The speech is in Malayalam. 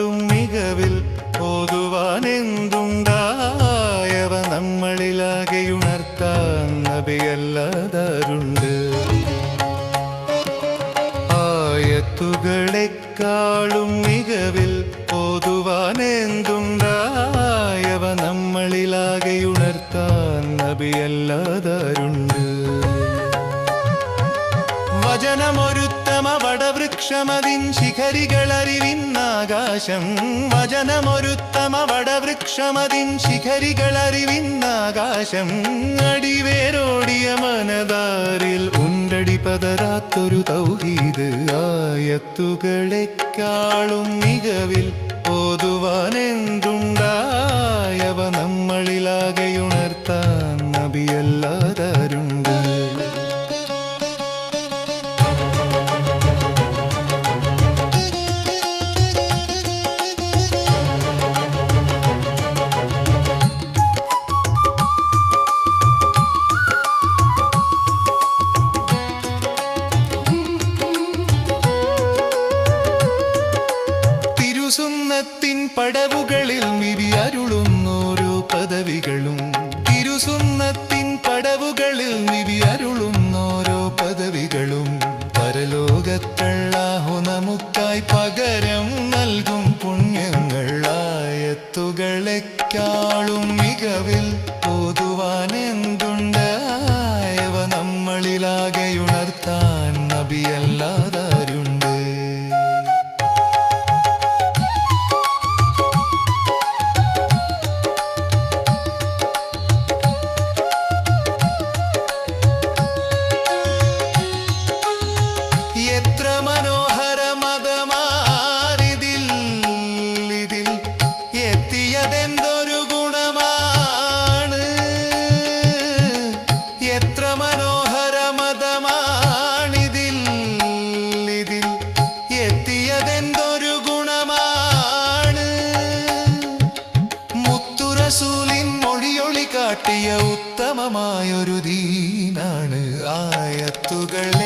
ും മികവിൽ ഓതുവാൻ എന്തുണ്ടായവ നമ്മളിലാകെയുണർത്താൻ നബിയല്ലാതാരുണ്ട്. ആയത്തുകളെക്കാളും മികവിൽ ഓതുവാൻ എന്തുണ്ടായവ നമ്മളിലാകെയുണർത്താൻ നബിയല്ലാതാരുണ്ട്. വചനമൊരുത്തമ വടവൃക്ഷമതിൻ ശിഖരികളറിവിന്നാകാശം. വചനമൊരുത്തമ വടവൃക്ഷമതിൻ ശിഖരികളറിവിന്നാകാശം. അടിവേരോടിയ മനതാരിൽ ഉണ്ടടി പതരാത്തൊരു തൗഹീദ്. ആയത്തുകളെക്കാളും മികവിൽ ഓതുവാൻ തിരുസുന്നത്തിൻ പടവുകളിൽ വിരിയരുളുന്നോരോ പദവികളും. തിരുസുന്നത്തിൻ പടവുകളിൽ വിരിയരുളുന്നോരോ പദവികളും. പരലോകത്തള്ളാഹു നമുക്കായി പകരം നൽകും പുണ്യങ്ങളായത്തുകളെക്കാളും മികവിൽ ഓതുവാൻ കാട്ടിയ ഉത്തമമായൊരു ദീനാണ് ആയത്തുകളെ